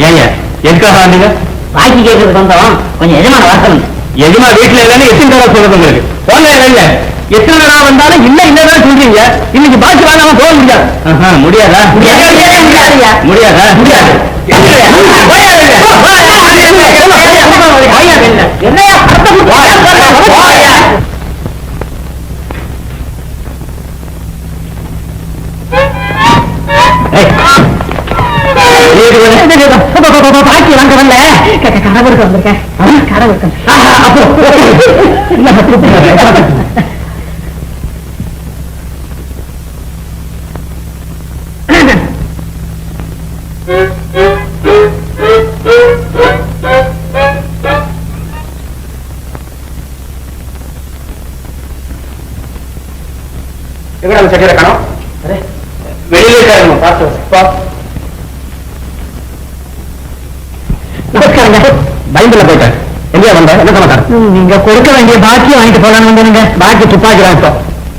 ஏங்க எதுக்காக வந்தீங்க பாக்கி கேட்கறது வந்தோம் கொஞ்சம் எஜமான வாசனம் எதுமா வீட்டுல இல்லைன்னு எத்தனை தடவை சொல்றது உங்களுக்கு போங்க இல்ல எத்தனை தடவை வந்தாலும் இல்ல இல்லதான் சொல்றீங்க இன்னைக்கு பாக்கி வாங்காம போக முடியாது முடியாதா முடியாது. முடியாதா முடியாது என்னையா பாக்கி வாங்க வரல கடவுளுக்கு வந்திருக்கேன் கடவுளுக்கு எங்கடா சக்கரை கணம்? வெளியில இருக்காருங்க பார்த்து நீங்க கொடுக்க வேண்டிய பாக்கி வாங்கிட்டு போலான்னு வந்தீங்க பாக்கி துப்பாக்கி இப்போ.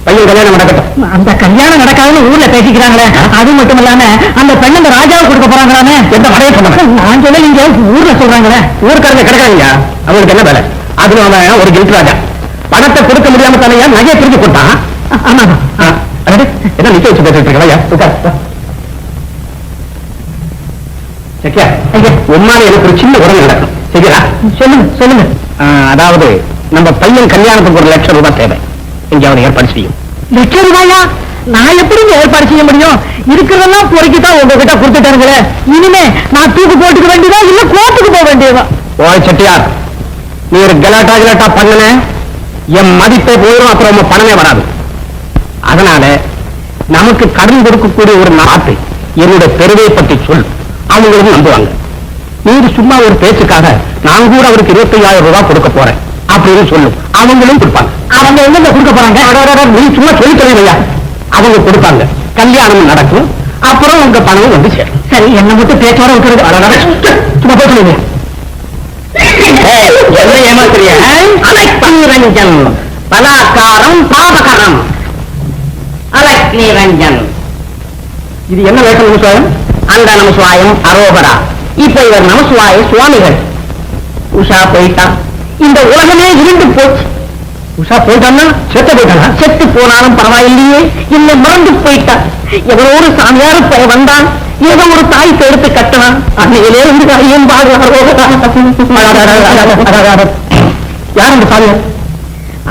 பையன் கல்யாணம் நடக்கட்டும். அந்த கல்யாணம் நடக்காதுன்னு ஊர்ல பேசிக்கிறாங்களே. அது மட்டும் இல்லாம அந்த பெண் அந்த ராஜாவுக்கு கொடுக்க போறாங்களாமே? எந்த வரைய சொன்ன நான் சொல்ல நீங்க ஊர்ல சொல்றாங்களே. ஊருக்காரங்க கிடக்காங்க அவங்களுக்கு என்ன வேலை? அதுல அவன் ஒரு கில்ட் ராஜா. பணத்தை கொடுக்க முடியாம தானே நகையை ஆ, அடடே, என்ன நிக்க வச்சு பேசிட்டு இருக்கா. சக்கியா உன்னால எனக்கு ஒரு சின்ன உடம்பு நடக்கும். சரியா சொல்லுங்க சொல்லுங்க. அதாவது நம்ம பையன் கல்யாணத்துக்கு ஒரு லட்சம் ரூபாய் தேவை. இங்க அவனை ஏற்பாடு செய்யும். லட்சம் ரூபாயா? நான் எப்படிங்க ஏற்பாடு செய்ய முடியும்? இருக்கிறதெல்லாம் பொறுக்கி தான் உங்ககிட்ட கொடுத்துட்டாருங்களே இனிமே நான் தூக்கு போட்டுக்க வேண்டியதா? இல்ல கோர்ட்டுக்கு போக வேண்டியதா? ஓய் செட்டியார். நீ ஒரு கலாட்டா கிலாட்டா பண்ணன? என் மதிப்பே போயிடும் அப்புறம் உங்க பணமே வராது. அதனால நமக்கு கடன் கொடுக்கக்கூடிய ஒரு நாட்டை என்னுடைய பெருமையை பற்றி சொல் அவங்களும் நம்புவாங்க. நீங்க சும்மா ஒரு பேச்சுக்காக நான் கூட அவருக்கு இருபத்தி ஐயாயிரம் ரூபாய் கொடுக்க போறேன். அப்படின்னு சொல்லும் அவங்களும் கொடுப்பாங்க. அவங்க எங்க கொடுக்க போறாங்க? நீ சும்மா சொல்லி தெரியலையா அவங்க கொடுப்பாங்க. கல்யாணம் நடக்கும். அப்புறம் உங்க பணம் வந்து சேரும். சரி என்ன மட்டும் பேச்சோட அட, சும்மா போய் என்ன ஏமாத்துறிய? அலக்னிரஞ்சன் பலாக்காரம் பாபகரம் அலக்னிரஞ்சன் இது என்ன வேஷம் நமசுவாயம் அந்த நமசுவாயம் அரோகரா. இப்ப இவர் நமசுவாய சுவாமிகள். உஷா போயிட்டான் இந்த உலகமே இருந்து போச்சு. உஷா போயிட்டான்னா செத்து போயிட்டானா செத்து போனாலும் பரவாயில்லையே. என்ன மறந்து போயிட்டான் எவ்வளோ ஒரு சாமியார் வந்தான். ஏதோ ஒரு தாய் எடுத்து கட்டினான். அன்னையிலே இருந்து ஐயன் யார் அந்த சாமியார்?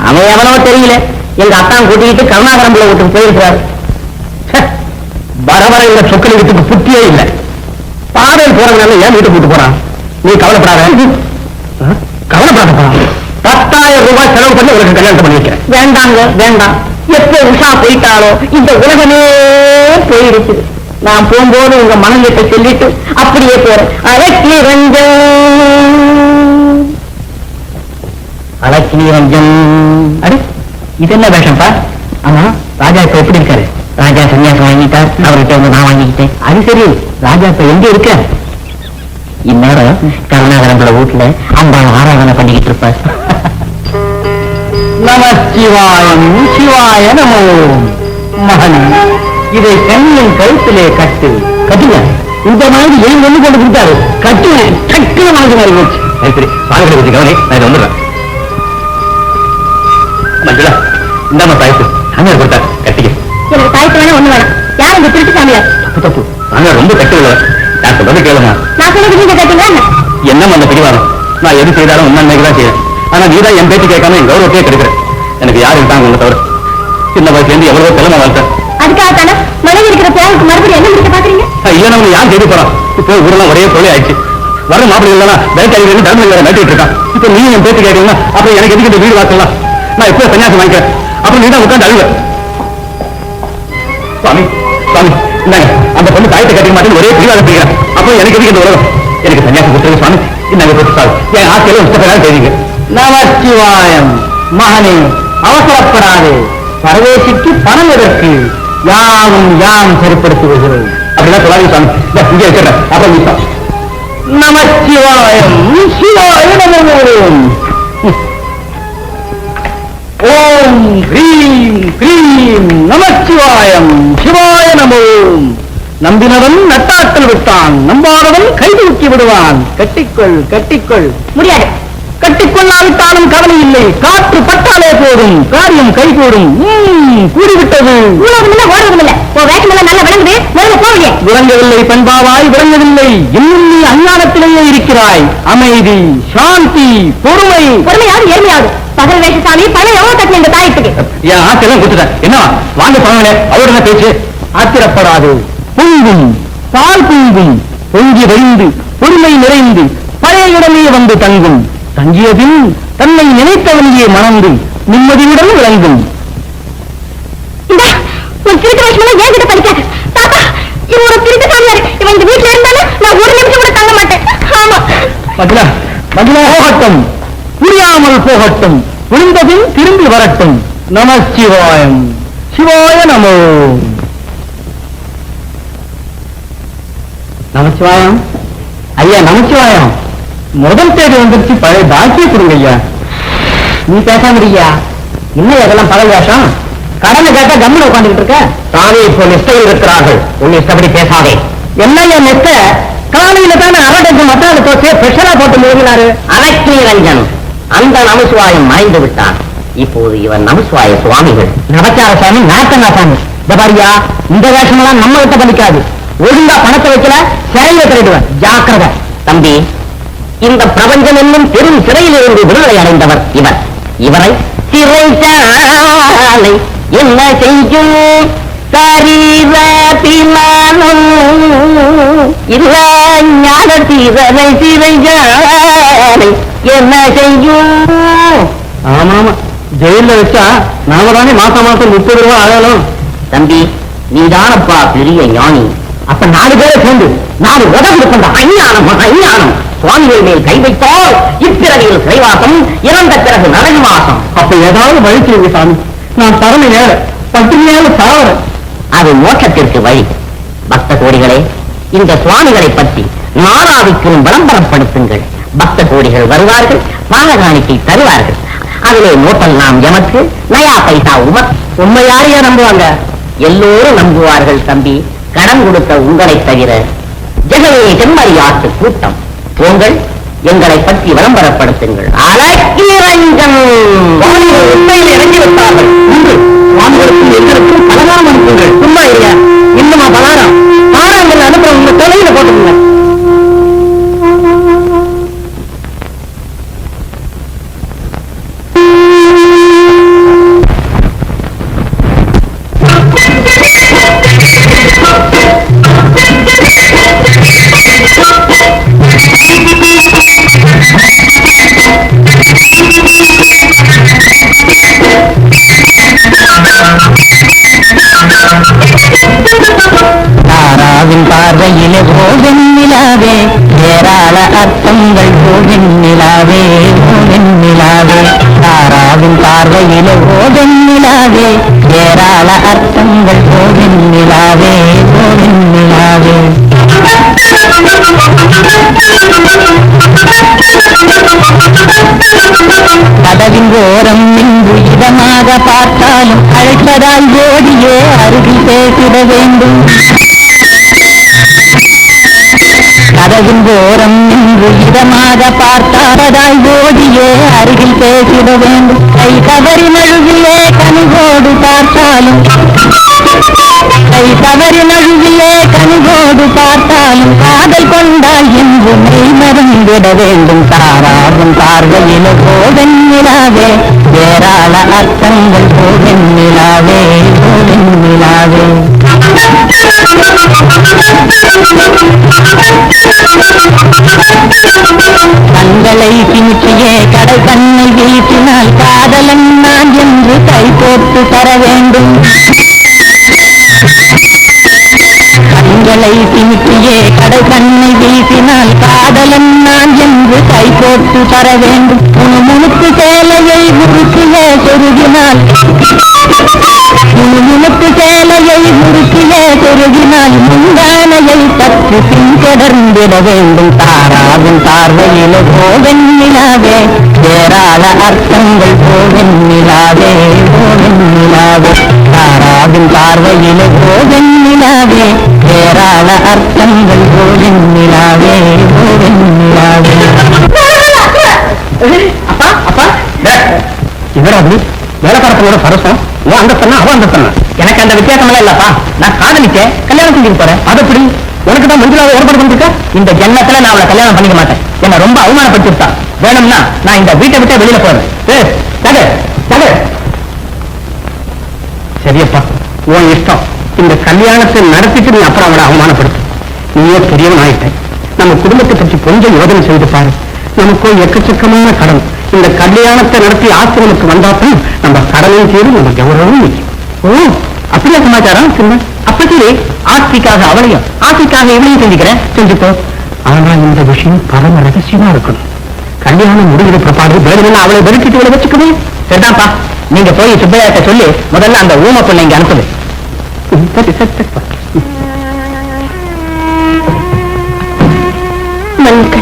அவன் எவனோ தெரியல. எங்க அத்தான் கூட்டிக்கிட்டு கருணாகரம்புல வீட்டுக்கு போயிருக்கிறார். ச்சே, வர வர இந்த சொக்கலி வீட்டுக்கு புத்தியே இல்லை. பாடல் போறதுனால ஏன் வீட்டுக்கு கூட்டு போறான்? நீ கவலைப்படாத. ரூபாய் செலவு பண்ணி உனக்கு கல்யாணம் பண்ணி வைக்கிறேன். வேண்டாங்க வேண்டாம். எப்ப உஷா போயிட்டாலோ இந்த உலகமே போயிடுச்சு நான் போகும்போது உங்க மனநிலை சொல்லிட்டு அப்படியே போறேன். அலக்கி ரஞ்சன். அலக்கி ரஞ்சன். அடே இது என்ன வேஷம்ப்பா ஆமா ராஜா இப்ப எப்படி இருக்காரு? ராஜா சன்னியாசம் வாங்கிட்டார் அவர்கிட்ட வந்து நான் வாங்கிக்கிட்டேன். அது சரி ராஜா இப்ப எங்க இருக்க இந்நேரம் கருணாகரங்களோட வீட்டுல அந்த ஆராதனை பண்ணிக்கிட்டு இருப்பார் நம சிவாயம் சிவாய நமோ. மகன் இதை கண்ணின் கழுத்திலே கட்டு. கட்டுங்க. இந்த மாதிரி ஏன் ஒண்ணு கொண்டு கொடுத்தாரு. கட்டுவேன் டக்குனு மனசு மாறி போச்சு. சரி பாலகரை வச்சு கவனி. நான் இதை வந்துடுறேன். மஞ்சுளா இந்தாம தாய்ப்பு சாமியார் கொடுத்தாரு. கட்டிக்க. எனக்கு தாய்த்து வேணா ஒண்ணு வேணாம். யார் இந்த திருட்டு சாமியார்? தப்பு தப்பு. சாமியார் ரொம்ப கட்டு உள்ள நான் சொல்றது கேளுமா? நான் சொன்னது நீங்க கேட்டீங்களா என்ன? என்னம்மா அந்த பிடிவாதம்? நான் எது செய்தாலும் உண்மை தான் செய்யறேன் ஆனா நீ தான் என் பேச்சு கேட்காம என் கௌரவத்தையே கெடுக்கிற. எனக்கு யாரு இருக்காங்க உங்க தவிர? சின்ன வயசுல இருந்து எவ்வளவோ கிளம்ப வளர்த்தேன். அதுக்காக தானே மனைவி இருக்கிற பேருக்கு மறுபடியும் என்ன முடிக்க பாக்குறீங்க இல்ல நம்ம யார் தேடி போறான் இப்போ ஊரெல்லாம் ஒரே தொழில் ஆயிடுச்சு. வர மாப்பிள்ளை இல்லைன்னா பேங்க் அடிக்கிறது தர்மம் வேற நட்டிட்டு இருக்கான். இப்போ நீ என் பேச்சு கேட்கணும்னா அப்புறம் எனக்கு எதுக்கு இந்த வீடு வாசலாம் நான் இப்போ சன்னியாசம் வாங்கிக்கிறேன். அப்புறம் நீ தான் உட்காந்து அழுவ. சுவாமி சுவாமி இந்தாங்க. அந்த பொண்ணு தாயத்தை கட்டிக்க மாட்டேன்னு ஒரே பிரிவாக செய்கிறேன் அப்புறம் எனக்கு எதுக்கு இந்த உலகம்? எனக்கு சன்னியாசம் கொடுத்துருங்க சுவாமி. இந்தாங்க போட்டு சார் என் ஆசையில இஷ்டப்படாது தெரியுங்க நமச்சிவாயம். மகனே அவசரப்படாது. பரவேசிக்கு பணம் எதற்கு? யாவும் யாம் சரிப்படுத்துகிறோம் அப்படிதான் சொல்லாதீங்க சுவாமி. இந்தா, இங்கே வச்சிடறேன் அப்புறம் நீ சார் நமச்சிவாயம் சிவாயம் ஓம் ஹ்ரீம் க்ரீம் நமச்சிவாயம் சிவாய நமோம் நம்பினவன் நட்டாற்றல் விட்டான் நம்பாதவன் கை தூக்கி விடுவான். கட்டிக்கொள் கட்டிக்கொள். முடியாது. கட்டிக்கொள்ளாவிட்டாலும் கவலை இல்லை. காற்று பட்டாலே போதும். காரியம் கைகூடும். போவியே விளங்கவில்லை பண்பாவாய் விளங்கவில்லை. இன்னும் நீ அஞ்ஞானத்திலேயே இருக்கிறாய். அமைதி சாந்தி பொறுமை. பொறுமையாவது எருமையாவது பகல் வேஷசாமி பணம் எவ்வளவு கட்டின இந்த தாயத்துக்கு. என் ஆட்டெல்லாம் கொடுத்துட்டேன். என்ன? வாங்க பாங்களே அவருடைய பேச்சு. ஆத்திரப்படாது. பொங்கும். பால் பொங்கும். பொங்கி வழிந்து பொறுமை நிறைந்து பழைய இடமே வந்து தங்கும். தங்கியதில் தன்னை நினைத்தவனையே மணந்து நிம்மதியுடன் விளங்கும். புரியாமல் போகட்டும். புரிந்தபின் திரும்பி வரட்டும். நம சிவாயம். சிவாய நமோ. நமச்சிவாயம் ஐயா நமச்சிவாயம் முதல் தேதி வந்துருச்சு பழைய பாக்கிய கொடுங்க ஐயா நீ பேசாம ஐயா இன்னும் அதெல்லாம் பழைய வேஷம்? கடனை கேட்டா கம்முன்னு உட்காந்துட்டு இருக்க. தானே இப்போ நிஷ்டையில் இருக்கிறார்கள். உன் இஷ்டப்படி பேசாதே. என்னையா நெத்த காலையில தானே அரடஞ்சு மத்தாள தோசையை ஸ்பெஷலா போட்டு மூடினாரு அலக்கி ரஞ்சன் அந்த நமசிவாயம் மாய்ந்து விட்டான். இப்போது இவன் நமசிவாய சுவாமிகள். நவச்சார சாமி நாட்டனா சாமி இந்த பாரியா இந்த வேஷமெல்லாம் நம்ம கிட்ட பண்ணிக்காது ஒழுங்கா பணத்தை வைக்கல சிறையில திருடுவேன். ஜாக்கிரதை. தம்பி இந்த பிரபஞ்சம் என்னும் பெரும் சிறையிலிருந்து விடுதலை அடைந்தவர் இவர். இவரை சிறைச்சாலை என்ன செய்யும்? சரீரத்தினாலும் இல்ல ஞான தீரனை சிறைச்சாலை என்ன செய்யும்? ஆமா ஆமா ஜெயில வச்சா நாம தானே மாசம் மாசம் முப்பது ரூபாய் ஆகலாம் தம்பி நீதானப்பா பெரிய ஞானி. அப்ப நாலு பேரை சேர்ந்து நாடு உதவி கொண்ட அஞ்ஞானம் அஞ்ஞானம். சுவாமிகள் மேல் கை வைத்தால் இப்பிறவியில் சிறைவாசம் இறந்த பிறகு நரக வாசம் அப்ப ஏதாவது வழி செய்யுங்க சாமி. நான் பரம நேர பட்டினியால சாவறேன் அது மோட்சத்திற்கு வழி. பக்த கோடிகளே இந்த சுவாமிகளை பற்றி நாராவிக்கும் விளம்பரப்படுத்துங்கள் பக்த கோடிகள் வருவார்கள் பாலகாணிக்கை தருவார்கள். அதிலே நோட்டெல்லாம் எமக்கு நயா பைசா உமக் உண்மை யாரையா நம்புவாங்க? எல்லோரும் நம்புவார்கள் தம்பி. கடன் கொடுத்த உங்களை தவிர ஜெகமே செம்மறியாட்டு கூட்டம். போங்கள் எங்களை பற்றி விளம்பரப்படுத்துங்கள். அலக்கிரஞ்சன் உண்மையில் இறங்கி விட்டார்கள். உண்டு. சுவாமிகளுக்கும் எங்களுக்கும் பலகாரம் அனுப்புங்கள். சும்மா இல்லையா இன்னுமா பலகாரம்? பாரங்கள் அனுப்புற உங்க தொலையில போட்டுருங்க தாராவின் பார்வையிலே போகும் நிலாவே. ஏராள அர்த்தங்கள் போகும் நிலாவே போகும் நிலாவே. தாராவின் பார்வையிலே போகும் நிலாவே. ஏராள அர்த்தங்கள் போகும் நிலாவே போகும் நிலாவே. கதவின் ஓரம் நின்று இதமாக பார்த்தாலும் அழைப்பதால் ஓடியே அருகில் பேசிட வேண்டும். கதவின் ஓரம் நின்று இதமாக பார்த்தாவதாய் ஓடியே அருகில் பேசிட வேண்டும். கை தவறி நழுவிலே கனிவோடு பார்த்தாலும் கை தவறி நழுவிலே கனிவோடு பார்த்தாலும் காதல் கொண்டால் என்று மெய் மறந்திட வேண்டும். தாராகும் பார்வையில போவென் நிலாவே ஏராள அர்த்தங்கள் போவென் நிலாவே போவென் நிலாவே. கண்களை சிமிட்டியே கடல் கண்ணை வீசினால் காதலன் நான் என்று கை போட்டு தர வேண்டும். கண்களை சிமிட்டியே கடல் கண்ணை வீசினால் காதலன் நான் என்று கை போட்டு தர வேண்டும். முணுமுணுக்கு சேலையை முறுக்கியே சொருகினால். முணுமுணுக்கு சேலையை முறுக்கியே சொருகினால் முந்தானையை பற்றி பின்தொடர்ந்திட வேண்டும். தாராவும் பார்வையில போவன் நிலாவே ஏராள அர்த்தங்கள் போவன் நிலாவே போவன் நிலாவே. தாராவின் பார்வையில போவன் வேலைக்காரத்தோட சரசம் ஓ அந்த சொன்னா அவ அந்த சொன்னா எனக்கு அந்த வித்தியாசம் எல்லாம் இல்லப்பா. நான் காதலிக்க கல்யாணம் செஞ்சுட்டு போறேன். அது எப்படி? உனக்கு தான் மஞ்சளாவை ஏற்பாடு பண்ணிருக்க? இந்த ஜென்மத்துல நான் அவளை கல்யாணம் பண்ணிக்க மாட்டேன். என்ன ரொம்ப அவமானப்படுத்திருக்கா வேணும்னா நான் இந்த வீட்டை விட்டு வெளியில போறேன் ஏய், தகு, சரியப்பா உன் இஷ்டம். இந்த கல்யாணத்தை நடத்திட்டு நீ அப்புறம் அவளை அவமானப்படுத்து. நீயே பெரியவன் ஆயிட்டேன். நம்ம குடும்பத்தை பற்றி கொஞ்சம் யோசனை செய்து பாரு. நமக்கோ எக்கச்சக்கமான கடன். இந்த கல்யாணத்தை நடத்தி ஆசிரமத்துக்கு வந்தாத்தான் நம்ம கடனையும் சேரும் நம்ம கௌரவமும் நிற்கும் ஓ அப்படியா சமாச்சாரம் சின்ன. அப்ப சரி ஆட்சிக்காக அவளையும் ஆட்சிக்காக இவளையும் செஞ்சுக்கிறேன் செஞ்சுப்போம் ஆனா இந்த விஷயம் பரம ரகசியமா இருக்கணும். கல்யாணம் முடிகிற பிற்பாடு வேணும்னு அவளை வெறுக்கிட்டு இவளை வச்சுக்கவே சரிதான்ப்பா. நீங்க போய் சுப்பையாட்ட சொல்லி முதல்ல அந்த ஊம பொண்ணை இங்க அனுப்புது சரி சரி சரிப்பா மன்னிக்க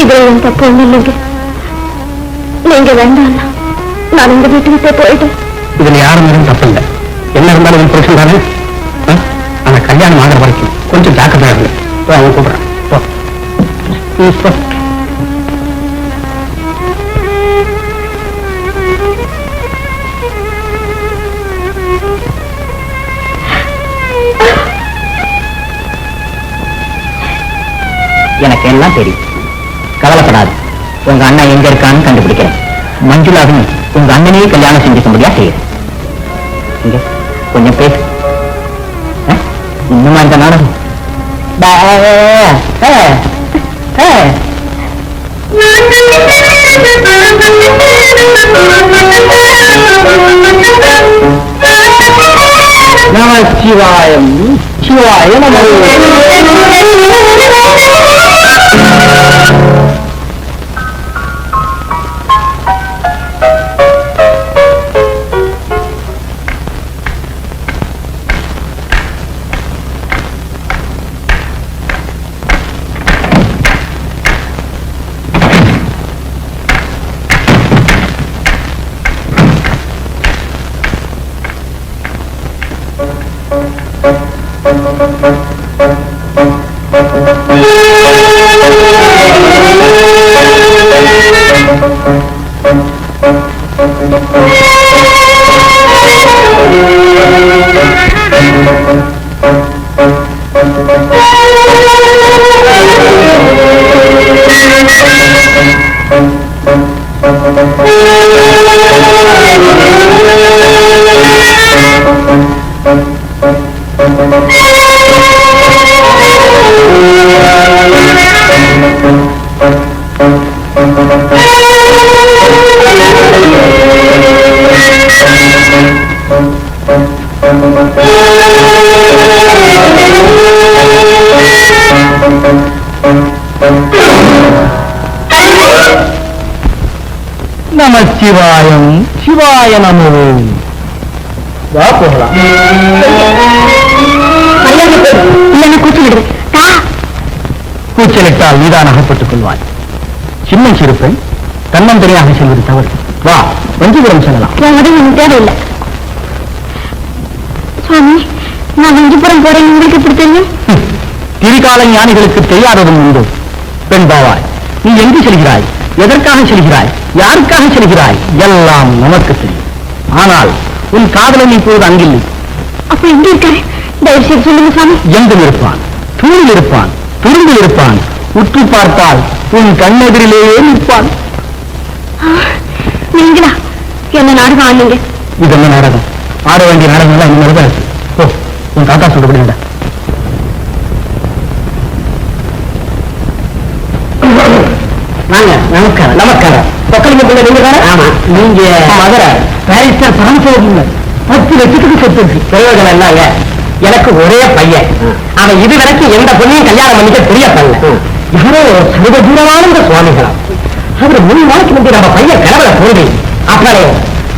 இதுல என் தப்பு ஒண்ணு இல்லைங்க நீங்க வேண்டாம் நான் இந்த வீட்டு விட்டே போயிட்டேன். இதுல யாரும் மீதும் தப்பு இல்லை என்ன இருந்தாலும் ஒரு புருஷன் தானே? ஆனா கல்யாணம் ஆகிற வரைக்கும் கொஞ்சம் ஜாக்கிரதையா இருக்கு போ, அவன் கூப்பிடுறான். போ. எனக்கு எல்லாம் தெரியும். கவலைப்படாது. உங்க அண்ணன் எங்க இருக்கான்னு கண்டுபிடிக்கிறேன். மஞ்சுளாவையும் உங்க அண்ணனையே கல்யாணம் செஞ்சுக்கும்படியா செய்யுறேன் இங்க கொஞ்சம் பேசு. ஆ? இன்னுமா இந்த நாடகம் நமச்சிவாயம் சிவாயம். சிவாய நம நம சிவாயம் சிவாய நமோ. வா போகலாம். கூச்சலிட்டால் நீதான் அகப்பட்டுக் கொள்வாய். சின்ன சிறுப்பை தன்னந்தனியாக செல்வது தவறு. வா வஞ்சிபுரம் செல்லலாம். தேவையில்லை. சுவாமி நான் வஞ்சிபுரம் போறேன். உங்களுக்கு எப்படி தெரியும்? திரிகால ஞானிகளுக்கு தெரியாததும் உண்டு. பெண் பாவாய் நீ எங்கு செல்கிறாய்? எதற்காக செல்கிறாய்? யாருக்காக செல்கிறாய்? எல்லாம் நமக்கு தெரியும். ஆனால் உன் காதலன் இப்போது அங்கில்லை. அப்ப எங்க இருக்காரு தயவு செய்து சொல்லுங்க சாமி எங்கும் இருப்பான் தூணில் இருப்பான் துரும்பில் இருப்பான் உற்று பார்த்தால் உன் கண்ணெதிரிலேயே நிற்பான். நீங்களா? என்ன நாடகம் ஆனீங்க இது என்ன நாடகம்? ஆட வேண்டிய நாடகம் எல்லாம் இனிமேல் தான் இருக்கு. ஓ உன் தாத்தா சொல்றபடி வாங்க நமஸ்காரம் நமஸ்காரம் பிள்ளை நீங்க தானே ஆமா. நீங்க மதுரை பாரிஸ்டர் பத்து லட்சத்துக்கு சொத்து இருக்கு. பிரயோஜனம் என்னங்க எனக்கு ஒரே பையன். அவன் இது வரைக்கும் எந்த பொண்ணையும் கல்யாணம் பண்ணிக்க தெரியப்படல யாரோ சர்வ தூரமான சுவாமிகளா அவர் மூணு நாளைக்கு முந்தைய நம்ம பையன் கனவுல தோன்றி. அப்பளே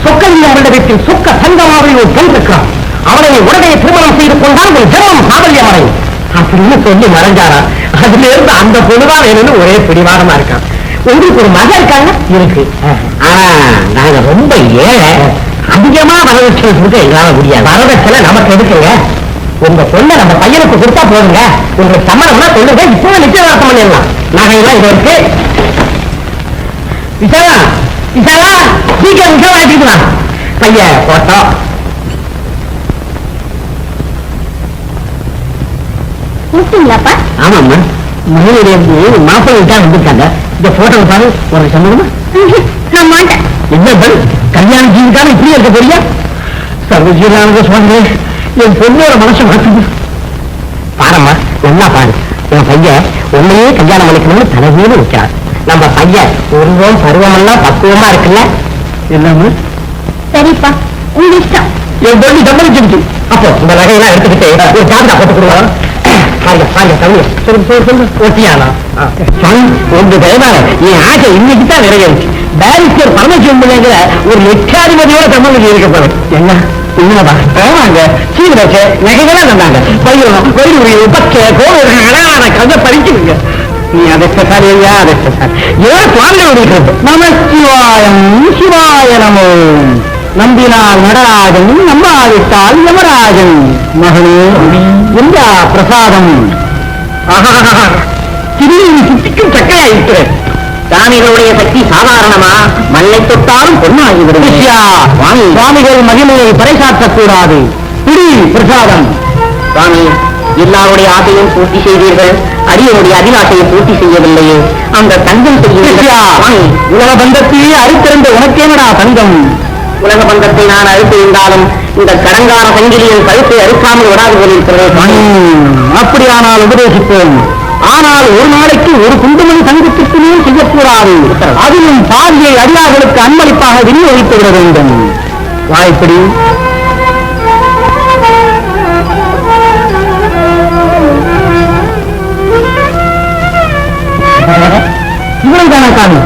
சொக்கலிங்க மண்டபத்தில் சொக்க சங்கமாவில் ஒரு பெண் இருக்கிறான் அவனை உடனே திருமணம் செய்து கொண்டால் உன் ஜென்மம் சாபல்யம் அடையும் அப்படின்னு சொல்லி மறைஞ்சாரா? அதுல இருந்து அந்த பொண்ணுதான் வேணும்னு ஒரே பிடிவாதமா இருக்கான். உங்களுக்கு ஒரு மகன் இருக்காங்க? இருக்கு. ஆனா நாங்க ரொம்ப ஏழை. அதிகமா வரதட்சணை கொடுக்க எங்களால முடியாது. வரதட்சணை நமக்கு எதுக்குங்க? உங்க பொண்ணை நம்ம பையனுக்கு கொடுத்தா போதுங்க. உங்களுக்கு சம்மதம்னா சொல்லுங்க. இப்பவே நிச்சயதார்த்தம் பண்ணிடலாம். நகையெல்லாம் இது இருக்கு. விசாலா விசாலா சீக்கிரம் விசாலா ஆக்கிக்கலாம் பையன் போட்டோம் கூப்பிட்டீங்களாப்பா ஆமாம்மா. மகளிர் மாப்பிள்ளை விட்டா வந்திருக்காங்க. இந்த போட்டோ பாரு ஒரு சம்மதமா நான் மாட்டேன். என்ன பல் கல்யாண ஜீவிதான இப்படி இருக்க போறியா? சர்வஜீவனானத சுவாமி என் பொண்ணோட மனசு மாற்றுது பாரம்மா நல்லா பாரு. உன் பையன் உன்னையே கல்யாணம் பண்ணிக்கணும்னு தலைவீடு வைக்கிறார் நம்ம பையன் உருவம் பருவமெல்லாம் பக்குவமா இருக்குல்ல? எல்லாமே சரிப்பா உங்க இஷ்டம். என் பொண்ணு சம்மதிச்சிருச்சு அப்போ இந்த நகையெல்லாம் எடுத்துக்கிட்டு ஒரு ஜாதகா போட்டு கொடுக்கலாம் பாருங்க பாருங்க தமிழ் ஒட்டியானா உங்க தயவான என் ஆசை இன்னைக்கு தான் நிறைவேறுச்சு. பேரிஸ்டர் பரமசிவம் பிள்ளைங்கிற ஒரு லட்சாதிபதியோட சம்மந்தம் இருக்க போறேன். என்ன? உண்மைதான் ஆமாங்க சீவிரச்ச நகைகளா தந்தாங்க. பையன் கோயில் பச்சை கோவில் அழகான கதை பறிச்சுங்க நீ அதஷ்டசாலி ஐயா அதஷ்டசாலி ஏன் சுவாமிகள் இருக்கிறது நம சிவாயம் சிவாய நமோ. நம்பினால் நடராஜன் நம்பாவிட்டால் யமராஜன். மகளே இந்தியா பிரசாதம். திரும்பி சுத்திக்கும் சக்கையாயிற்று சாமிகளுடைய சக்தி சாதாரணமா? மண்ணை தொட்டாலும் பொண்ணாகிவிடும் சுவாமி. சுவாமிகள் மகிமையை பறைசாற்றக்கூடாது. பிடி பிரசாதம். சுவாமி எல்லாருடைய ஆசையும் பூர்த்தி செய்தீர்கள் அடியனுடைய அபிலாஷையை பூர்த்தி செய்யவில்லையே. அந்த தங்கம் உலக பந்தத்தையே அறுத்திருந்த உனக்கேனடா தங்கம்? உலக பந்தத்தை நான் அழுத்திருந்தாலும் இந்த கடங்கார சங்கிலியின் கழுத்தை அறுக்காமல் விடாது போலிருக்கிறது அப்படியானால் உபதேசிப்போம். ஆனால் ஒரு நாளைக்கு ஒரு குண்டுமணி தங்கத்திற்கு மேல் செய்யக்கூடாது. அதிலும் பாதியை அடியார்களுக்கு அன்பளிப்பாக விநியோகித்து விட வேண்டும். வாய்ப்படி. இவ்வளவுதானா சாமி?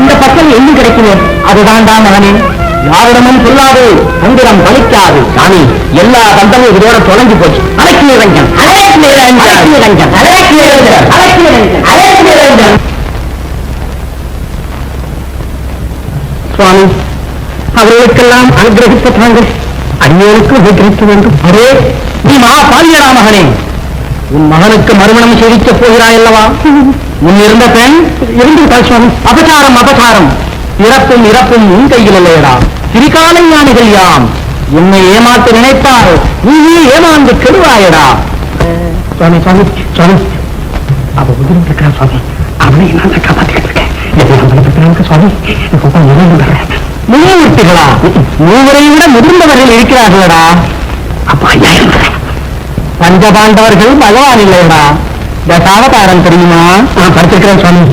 இந்த பக்கம் எங்கும் கிடைக்குமே அதுதான்டா மகனே யாரிடமும் சொல்லாது தந்திரம் பலிக்காது சாமி. எல்லா பந்தமும் இதோட தொலைஞ்சு போச்சு. அலட்சி நிரஞ்சன் அலட்சி நிரஞ்சன் அலட்சி நிரஞ்சன் அலட்சி நிரஞ்சன் அலட்சி நிரஞ்சன் சுவாமி அவர்களுக்கெல்லாம் அனுகிரகித்த தாங்கள் அடியோருக்கு உபகிரிக்க வேண்டும். அரே நீ மா பாலியடா மகனே. உன் மகனுக்கு மறுமணம் செய்திக்கப் போகிறாய் அல்லவா உன் இருந்த பெண் இருந்து சுவாமி. அபசாரம் அபசாரம் இறப்பும் இறப்பும் உன் கையில் இல்லையடா திரிகாலை ஞானிகள் யாம்? உன்னை ஏமாற்ற நினைப்பார் நீயே ஏமாந்து கெடுவாயடா. சுவாமி சுவாமி சுவாமி. அவ உதிரம் இருக்கிறா சுவாமி. அவனை நான் காப்பாத்திக்கிட்டு இருக்கேன். என்னை நம்பளுக்கு சுவாமி மூர்த்திகளா மூவரை விட முதிர்ந்தவர்கள் இருக்கிறார்களடா. அப்பா ஐயாயிரம் பஞ்சபாண்டவர்கள் பகவான் இல்லையடா. தசாவதாரம் தெரியுமா? நான் படிச்சிருக்கிறேன் சுவாமி.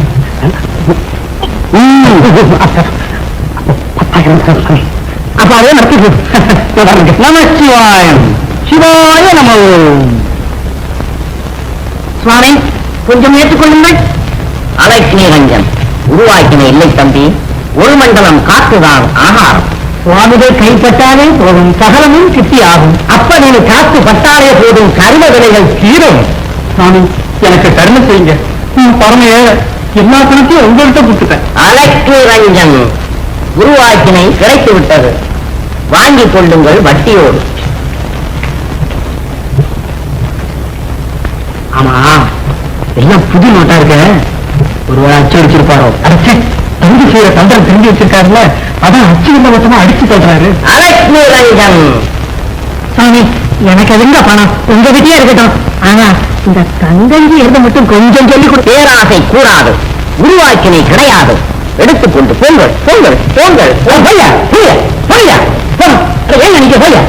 அப்ப அதே நடத்தி நமச்சிவாயம் சிவாய நமோ சுவாமி கொஞ்சம் ஏற்றுக்கொள்ளுங்கள் அலட்சி நிரஞ்சன் உருவாக்கின இல்லை தம்பி ஒரு மண்டலம் காத்துதான் ஆகாரம். சுவாமிகள் கைப்பட்டாலே போதும் சகலமும் சித்தி ஆகும் அப்ப நீங்க காத்து பட்டாலே போதும் கர்ம விலைகள் தீரும். சுவாமி எனக்கு கருணை செய்யுங்க. பரம எல்லா பணத்தையும் உங்கள்கிட்ட கொடுத்துட்டேன். அலட்சி ரஞ்சன் உருவாக்கினை கிடைத்து விட்டது. வாங்கிக் கொள்ளுங்கள் வட்டியோடு. ஆமா எல்லாம் புது நோட்டா இருக்க. ஒரு அச்சு அடிச்சிருப்பாரோ அடிச்சு தம்பி செய்யற தந்திரம் தெரிஞ்சு வச்சிருக்காருல்ல. அதான் அச்சு இல்ல மொத்தமா அடிச்சு சொல்றாரு. அலட்சி ரஞ்சன் சாமி எனக்கு எதுங்க பணம்? உங்க வீட்லயே இருக்கட்டும். ஆனா இந்த தங்கஞ்சி எழுத மட்டும் கொஞ்சம் சொல்லி கொடு. பேராசை கூடாது உருவாக்கினை கிடையாது. எடுத்துக்கொண்டு போங்கள் போங்கள் போங்கள். பையா பையா பையா ஏன் நினைக்க பையா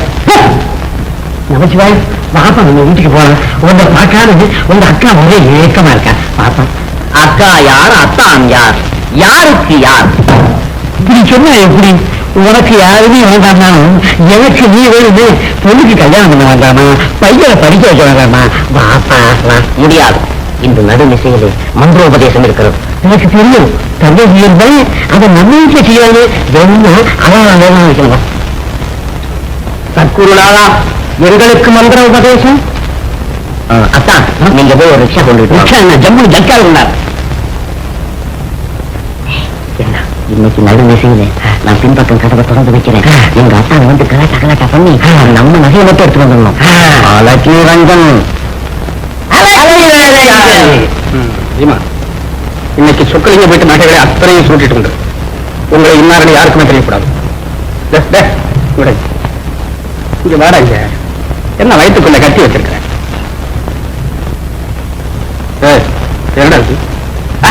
நமச்சிவாய் பாப்பா நம்ம வீட்டுக்கு போறேன் உங்க பார்க்காது உங்க அக்கா ஒரே ஏக்கமா இருக்கா. பாப்பா அக்கா யார் அத்தான் யார்? யாருக்கு யார்? இப்படி சொன்னா எப்படி? உனக்கு யாருமே வேண்டாம்னாலும் எனக்கு நீ வேணுமே. பொண்ணுக்கு கல்யாணம் பண்ண வேண்டாமா? பையனை படிக்க வைக்க வேண்டாமா? வாப்பா முடியாது. இந்த நடுநிசையிலே மந்திரோபதேசம் இருக்கிறது. எனக்கு தெரியும். தந்தை செய்யறது அதை வீட்டுல செய்யாது. வேணும்னா அதான் வேணும் வைக்கணும்? சத்குருநாதா எங்களுக்கு மந்திர உபதேசம் அத்தான் நீங்க போய் ஒரு ரிக்ஷா கொண்டு ரிக்ஷா என்ன? ஜம்மு ஜக்கால் உண்டார் என்ன இன்னைக்கு நடு நிசையில நான் பின்பக்கம் கதவை திறந்து வைக்கிறேன். எங்க அத்தா வந்து கலாட்டா கலாட்டா பண்ணி நம்ம நகையை மட்டும் எடுத்து வந்துடணும். அலட்சுமி ரஞ்சன். ஜீமா இன்னைக்கு சொக்கலிங்க போயிட்டு நகைகளை அத்தனையும் சூட்டிட்டு உண்டு உங்களை இன்னாரடி யாருக்குமே தெரியக்கூடாது. இங்க வாடா இங்க. என்ன வயிற்றுக்குள்ள கட்டி வச்சிருக்கிறேன் ஏய், என்னடா இது? ஆ,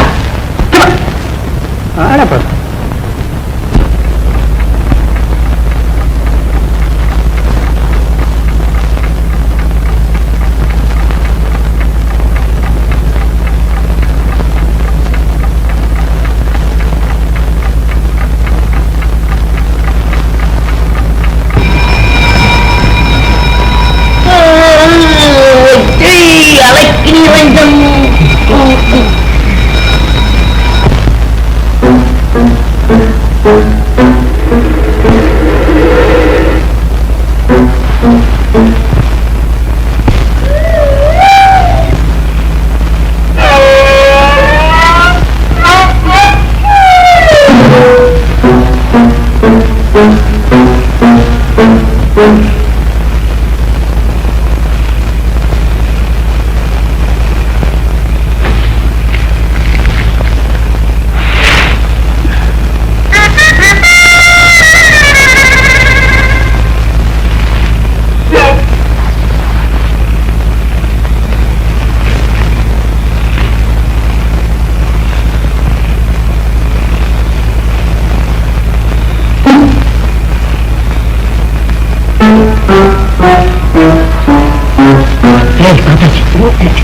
ஏய், பார்த்தாச்சு.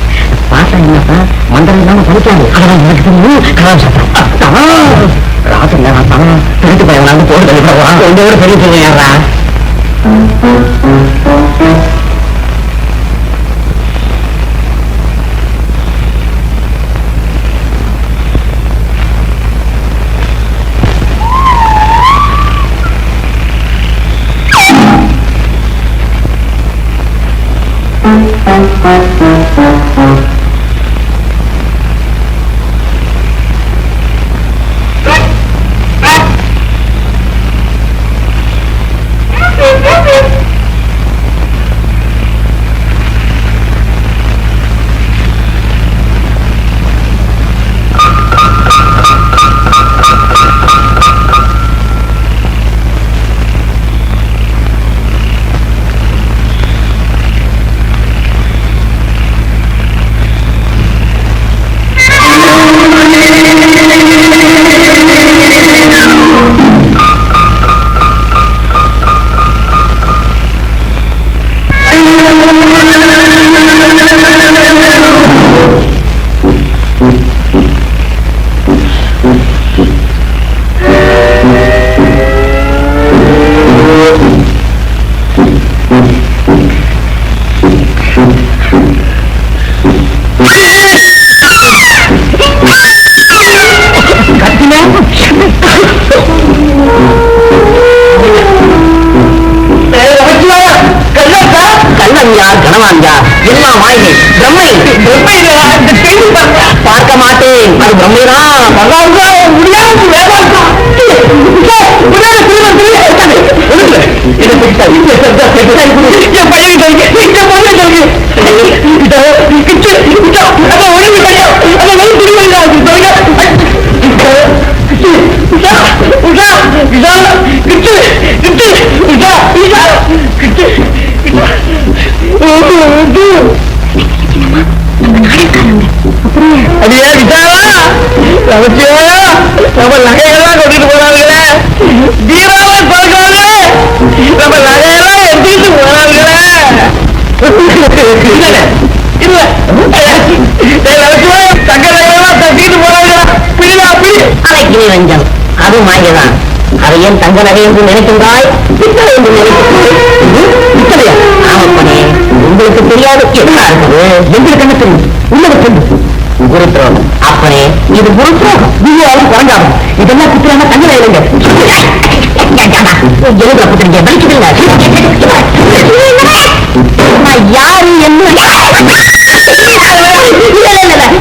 பார்த்தா என்னப்பா மந்திரம் இல்லாம படிக்காது எனக்கு தெரியும் கலாம் சத்தம் ராத்திரி நேரம் பணம் திருட்டு பயனாலும் போட்டு வெளிப்படுவா கூட பெரிய சொல்லுங்கடா அடியே விசாரா நமச்சிவாயா நம்ம நகையெல்லாம் கொண்டுட்டு போறாங்களே தீராவை பார்க்காம நம்ம நகையெல்லாம் எடுத்துக்கிட்டு போறாங்களே இல்ல இல்ல தங்க நகையெல்லாம் தட்டிக்கிட்டு போறாங்களா பிடிடா பிடி. அலைக்கினி ரஞ்சன் அது மாயதான். அதை ஏன் தங்க நகை என்று நினைக்கின்றாய்? பித்தளை என்று நினைக்கின்றாய்? பித்தளையா உங்களுக்கு தெரியாது. என்ன இருக்குது எங்களுக்கு என்ன தெரியும்? உள்ளது சொல்லு குருத்ரோகம் அப்பனே இது குருத்ரோகம் நீங்களும் குறைஞ்சாகும் இதெல்லாம் குத்துறாங்க தங்க நகைங்க எழுதுல குத்துறீங்க யாரு என்ன.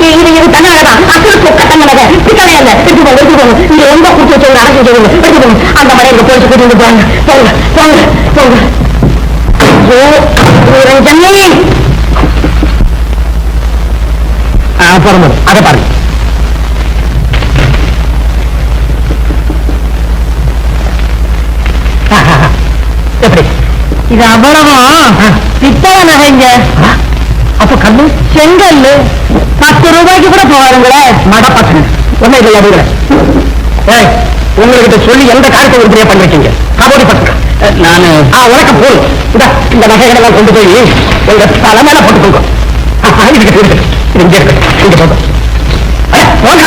இது இது தங்க நகை தான் அசல் கொக்க தங்க நகை பித்தளை அல்ல எடுத்துக்கோங்க எடுத்துக்கோங்க இங்க எங்க வச்சு போங்க. அந்த போலீஸ் கூட்டிட்டு போங்க போங்க போங்க போங்க ஐயோ ரஞ்சனி அப்புறம் அதை பாருங்க. எப்படி? இது அவ்வளவும் பித்தளை நகைங்க அப்ப கண்ணு? செங்கல்லு. பத்து ரூபாய்க்கு கூட போவாருங்களே மட பசங்க ஒன்னும் இல்லையா வீடுல ஏய் உங்ககிட்ட சொல்லி எந்த காரியத்தை உறுதியா பண்ணிருக்கீங்க? கபோடி பசங்க நானு ஆ உனக்கு போல் இந்த நகைகளை எல்லாம் கொண்டு போய் உங்க தலை மேல போட்டு இருக்கு இது இங்க இருக்கு இங்க போங்க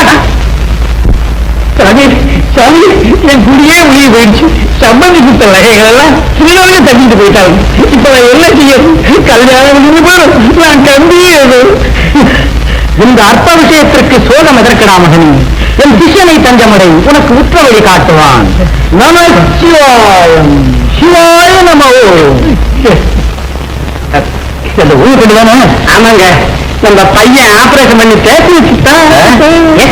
என் குடியே உயிரி போயிடுச்சு சம்பந்தி சுத்த நகைகள் எல்லாம் சிறுவர்கள் தட்டிட்டு போயிட்டாங்க இப்ப நான் என்ன செய்ய கல்யாணம் முடிஞ்சு போறோம் நான் கம்பியே இந்த அற்ப விஷயத்திற்கு சோகம் எதற்கடா மகன் என் திசனை தஞ்சமடை உனக்கு உற்ற வழி காட்டுவான் நம சிவாயம் சிவாய நம இந்த ஊர் கொண்டு ஆமாங்க நம்ம பையன் ஆபரேஷன் பண்ணி தேர்ச்சி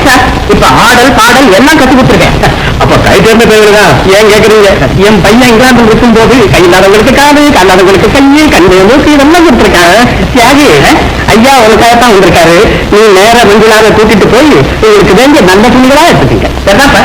சார் இப்ப ஆடல் பாடல் எல்லாம் கத்து கொடுத்துருக்கேன். அப்ப கை தேர்ந்த பேரு தான் ஏன் கேக்குறீங்க? என் பையன் இங்கிலாந்து இருக்கும் போது கை இல்லாதவங்களுக்கு காது கல்லாதவங்களுக்கு கை கண்ணு மூக்கு இதெல்லாம் கொடுத்துருக்காங்க தியாகி ஐயா உனக்காகத்தான் வந்திருக்காரு. நீ நேர மஞ்சளாக கூட்டிட்டு போய் உங்களுக்கு வேண்டிய நல்ல துணிகளா எடுத்துக்கீங்க. சரிதான்ப்பா